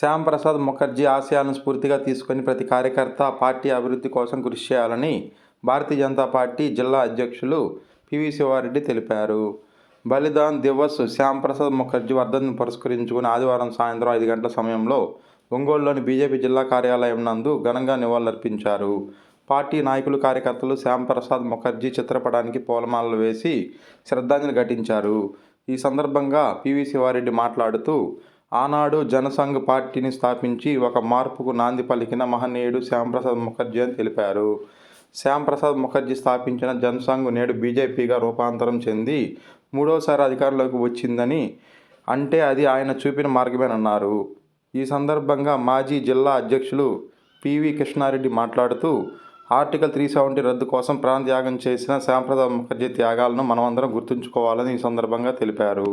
శ్యాంప్రసాద్ ముఖర్జీ ఆశయాలను స్ఫూర్తిగా తీసుకొని ప్రతి కార్యకర్త పార్టీ అభివృద్ధి కోసం కృషి చేయాలని భారతీయ జనతా పార్టీ జిల్లా అధ్యక్షులు పివి శివారెడ్డి తెలిపారు. బలిదాన్ దివస్ శ్యాంప్రసాద్ ముఖర్జీ వర్ధన్ పురస్కరించుకుని ఆదివారం సాయంత్రం ఐదు గంటల సమయంలో ఒంగోలులోని బీజేపీ జిల్లా కార్యాలయం నందు ఘనంగా నివాళులర్పించారు. పార్టీ నాయకులు కార్యకర్తలు శ్యాంప్రసాద్ ముఖర్జీ చిత్రపటానికి పూలమాలలు వేసి శ్రద్ధాంజలి ఘటించారు. ఈ సందర్భంగా పివి శివారెడ్డి మాట్లాడుతూ ఆనాడు జనసంఘ్ పార్టీని స్థాపించి ఒక మార్పుకు నాంది పలికిన మహనీయుడు శ్యాంప్రసాద్ ముఖర్జీ అని తెలిపారు. శ్యాంప్రసాద్ ముఖర్జీ స్థాపించిన జనసంఘ్ నేడు బీజేపీగా రూపాంతరం చెంది మూడోసారి అధికారంలోకి వచ్చిందని అంటే అది ఆయన చూపిన మార్గమేనన్నారు. ఈ సందర్భంగా మాజీ జిల్లా అధ్యక్షులు పివి కృష్ణారెడ్డి మాట్లాడుతూ ఆర్టికల్ త్రీ సెవెంటీ రద్దు కోసం ప్రాణ త్యాగం చేసిన శ్యాంప్రసాద్ ముఖర్జీ త్యాగాలను మనమందరం గుర్తుంచుకోవాలని ఈ సందర్భంగా తెలిపారు.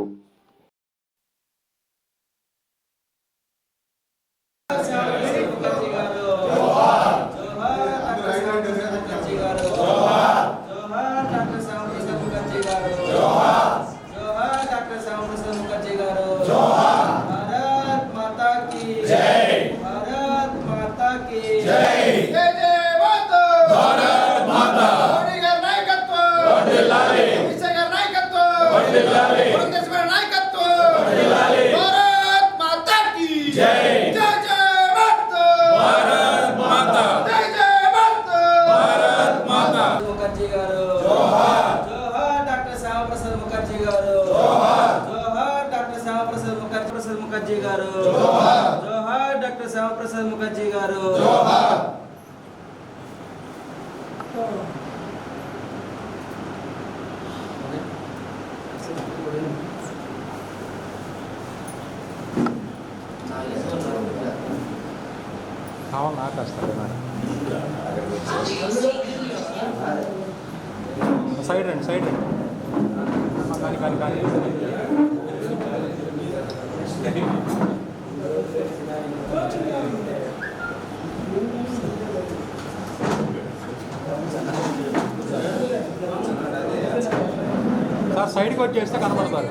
ముఖర్జీ గారు. జోహార్. కావాలి నాకు వస్తుంది మేడం. సైడ్ రండి సైడ్ రండి. కానీ కానీ కానీ. సైడ్కి వచ్చేస్తే కనపడతారు.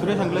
సురేష్ అంకుల్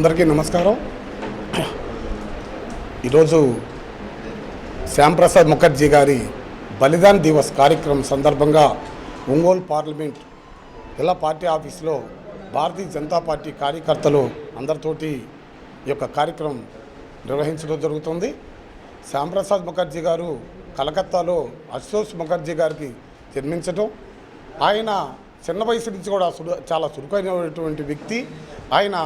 అందరికీ నమస్కారం. ఈరోజు శ్యాంప్రసాద్ ముఖర్జీ గారి బలిదాన్ దివస్ కార్యక్రమం సందర్భంగా ఒంగోలు పార్లమెంట్ జిల్లా పార్టీ ఆఫీసులో భారతీయ జనతా పార్టీ కార్యకర్తలు అందరితోటి ఈ యొక్క కార్యక్రమం నిర్వహించడం జరుగుతుంది. శ్యాంప్రసాద్ ముఖర్జీ గారు కలకత్తాలో అశోష్ ముఖర్జీ గారికి జన్మించడం ఆయన చిన్న వయసు నుంచి కూడా సుడు చాలా చురుకైనటువంటి వ్యక్తి. ఆయన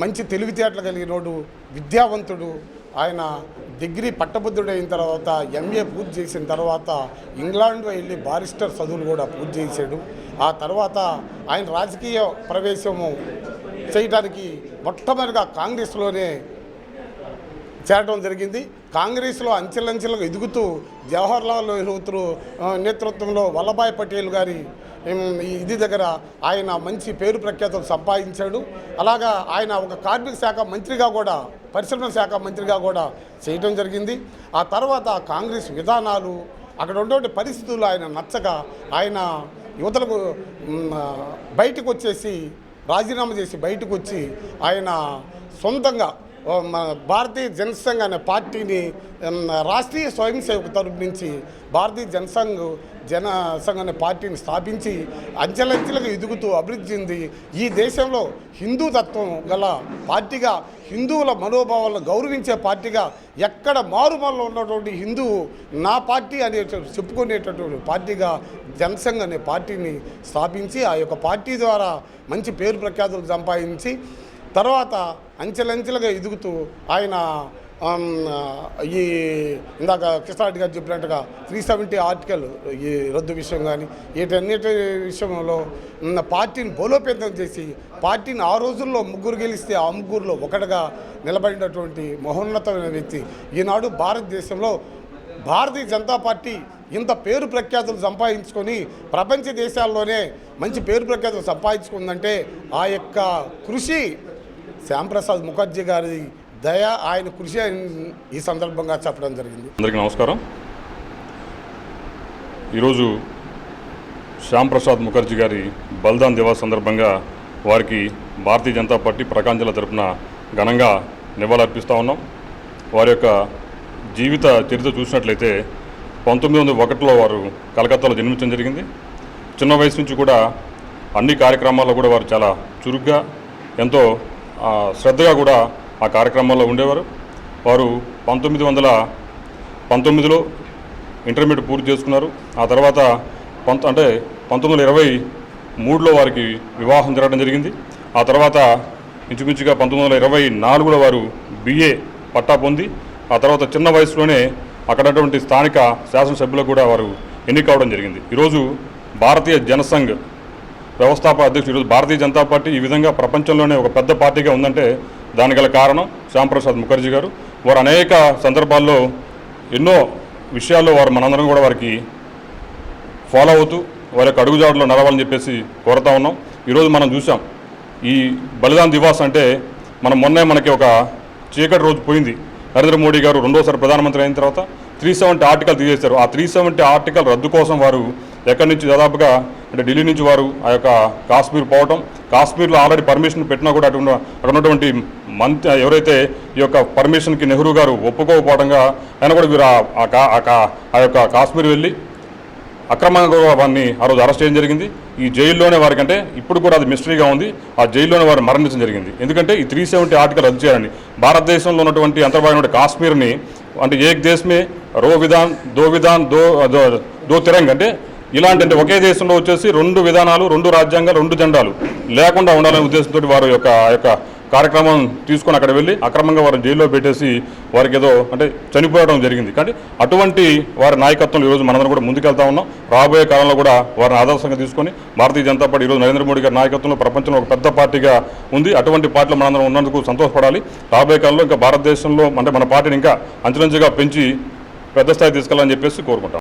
మంచి తెలివితేటలు కలిగినోడు విద్యావంతుడు ఆయన డిగ్రీ పట్టభద్రుడు తర్వాత ఎంఏ పూర్తి చేసిన తర్వాత ఇంగ్లాండ్ వెళ్ళి బారిస్టర్ చదువులు కూడా పూర్తి చేశాడు. ఆ తర్వాత ఆయన రాజకీయ ప్రవేశము చేయడానికి మొట్టమొదటిగా కాంగ్రెస్లోనే చేరడం జరిగింది. కాంగ్రెస్లో అంచెలంచెలుగా ఎదుగుతూ జవహర్లాల్ నెహ్రూ నేతృత్వంలో వల్లభాయ్ పటేల్ గారి ఇది దగ్గర ఆయన మంచి పేరు ప్రఖ్యాతులు సంపాదించాడు. అలాగా ఆయన ఒక కార్మిక శాఖ మంత్రిగా కూడా పరిశ్రమల శాఖ మంత్రిగా కూడా చేయడం జరిగింది. ఆ తర్వాత కాంగ్రెస్ విధానాలు అక్కడ ఉన్నటువంటి పరిస్థితులు ఆయన నచ్చక ఆయన యువతలకు బయటకు వచ్చేసి రాజీనామా చేసి బయటకు వచ్చి ఆయన సొంతంగా మన భారతీయ జనసంఘ్ అనే పార్టీని రాష్ట్రీయ స్వయం సేవక తరపు నుంచి భారతీయ జనసంఘ్ జనసంఘ్ అనే పార్టీని స్థాపించి అంచెలంచెలుగా ఎదుగుతూ అభివృద్ధి చెంది ఈ దేశంలో హిందూ తత్వం గల పార్టీగా హిందువుల మనోభావాలను గౌరవించే పార్టీగా ఎక్కడ మారుమూలలో ఉన్నటువంటి హిందువు నా పార్టీ అనే చెప్పుకునేటటువంటి పార్టీగా జనసంఘ్ అనే పార్టీని స్థాపించి ఆ యొక్క పార్టీ ద్వారా మంచి పేరు ప్రఖ్యాతులు సంపాదించి తర్వాత అంచెలంచెలుగా ఎదుగుతూ ఆయన ఈ ఇందాక కృష్ణారెడ్డి గారు చెప్పినట్టుగా త్రీ సెవెంటీ ఆర్టికల్ ఈ రద్దు విషయం కానీ వీటన్నిటి విషయంలో పార్టీని బలోపేతం చేసి పార్టీని ఆ రోజుల్లో ముగ్గురు గెలిస్తే ఆ ముగ్గురులో ఒకటిగా నిలబడినటువంటి మహోన్నతమైన వ్యక్తి ఈనాడు భారతదేశంలో భారతీయ జనతా పార్టీ ఇంత పేరు ప్రఖ్యాతులు సంపాదించుకొని ప్రపంచ దేశాల్లోనే మంచి పేరు ప్రఖ్యాతులు సంపాదించుకుందంటే ఆ యొక్క కృషి శ్యాంప్రసాద్ ముఖర్జీ గారి దయ ఆయన కృషి ఈ సందర్భంగా చెప్పడం జరిగింది. అందరికీ నమస్కారం. ఈరోజు శ్యాంప్రసాద్ ముఖర్జీ గారి బలిదాన్ దివాస్ సందర్భంగా వారికి భారతీయ జనతా పార్టీ ప్రకాంజల తరపున ఘనంగా నివాళులర్పిస్తూ ఉన్నాం. వారి యొక్క జీవిత చరిత్ర చూసినట్లయితే పంతొమ్మిది వందల ఒకటిలో వారు కలకత్తాలో జన్మించడం జరిగింది. చిన్న వయసు నుంచి కూడా అన్ని కార్యక్రమాల్లో కూడా వారు చాలా చురుగ్గా ఎంతో శ్రద్ధగా కూడా ఆ కార్యక్రమాల్లో ఉండేవారు. వారు పంతొమ్మిది వందల పంతొమ్మిదిలో ఇంటర్మీడియట్ పూర్తి చేసుకున్నారు. ఆ తర్వాత పంత అంటే పంతొమ్మిది వందల ఇరవై మూడులో వారికి వివాహం జరగడం జరిగింది. ఆ తర్వాత ఇంచుమించుగా పంతొమ్మిది వందల ఇరవై నాలుగులో వారు బిఏ పట్టా పొంది ఆ తర్వాత చిన్న వయసులోనే అక్కడటువంటి స్థానిక శాసనసభ్యులకు కూడా వారు ఎన్నిక కావడం జరిగింది. ఈరోజు భారతీయ జనసంఘ్ వ్యవస్థాపక అధ్యక్షుడు ఈరోజు భారతీయ జనతా పార్టీ ఈ విధంగా ప్రపంచంలోనే ఒక పెద్ద పార్టీగా ఉందంటే దానికి గల కారణం శ్యాంప్రసాద్ ముఖర్జీ గారు. వారు అనేక సందర్భాల్లో ఎన్నో విషయాల్లో వారు మనందరం కూడా వారికి ఫాలో అవుతూ వారి యొక్క అడుగుజాడులో నడవాలని చెప్పేసి కోరుతా ఉన్నాం. ఈరోజు మనం చూసాం ఈ బలిదాన్ దివాస్ అంటే మనం మొన్నే మనకి ఒక చీకటి రోజు పోయింది. నరేంద్ర మోడీ గారు రెండోసారి ప్రధానమంత్రి అయిన తర్వాత త్రీ సెవెంటీ ఆర్టికల్ తీసేశారు. ఆ త్రీ సెవెంటీ ఆర్టికల్ రద్దు కోసం వారు ఎక్కడి నుంచి దాదాపుగా అంటే ఢిల్లీ నుంచి వారు ఆ యొక్క కాశ్మీర్ పోవటం కాశ్మీర్లో ఆల్రెడీ పర్మిషన్ పెట్టినా కూడా అటు అక్కడ ఉన్నటువంటి మంత్రి ఎవరైతే ఈ యొక్క పర్మిషన్కి నెహ్రూ గారు ఒప్పుకోకపోవడంగా ఆయన కూడా వీరు ఆ- కా- ఆ యొక్క కాశ్మీర్ వెళ్ళి అక్రమంగా వారిని ఆ రోజు అరెస్ట్ చేయడం జరిగింది. ఈ జైల్లోనే వారికంటే ఇప్పుడు కూడా అది మిస్టరీగా ఉంది. ఆ జైల్లోనే వారు మరణించడం జరిగింది. ఎందుకంటే ఈ త్రీ సెవెంటీ ఆర్టికల్ రద్దు చేయాలని భారతదేశంలో ఉన్నటువంటి అంతర్భాగమైన కాశ్మీర్ని అంటే ఏక్ దేశమే రో విధాన్ దో విధాన్ దో దో దో తిరంగ్ అంటే ఇలాంటి అంటే ఒకే దేశంలో వచ్చేసి రెండు విధానాలు రెండు రాజ్యాంగాలు రెండు జెండాలు లేకుండా ఉండాలనే ఉద్దేశంతో వారు యొక్క ఆ యొక్క కార్యక్రమం తీసుకొని అక్కడ వెళ్ళి అక్రమంగా వారిని జైల్లో పెట్టేసి వారికి ఏదో అంటే చనిపోవడం జరిగింది. కానీ అటువంటి వారి నాయకత్వం ఈరోజు మనందరం కూడా ముందుకెళ్తా ఉన్నాం. రాబోయే కాలంలో కూడా వారిని ఆదర్శంగా తీసుకొని భారతీయ జనతా పార్టీ ఈరోజు నరేంద్ర మోడీ గారి నాయకత్వంలో ప్రపంచంలో ఒక పెద్ద పార్టీగా ఉంది. అటువంటి పార్టీలో మనందరం ఉన్నందుకు సంతోషపడాలి. రాబోయే కాలంలో ఇంకా భారతదేశంలో అంటే మన పార్టీని ఇంకా అంచెలంచెగా పెంచి పెద్ద స్థాయి తీసుకెళ్ళాలని చెప్పేసి కోరుకుంటాం.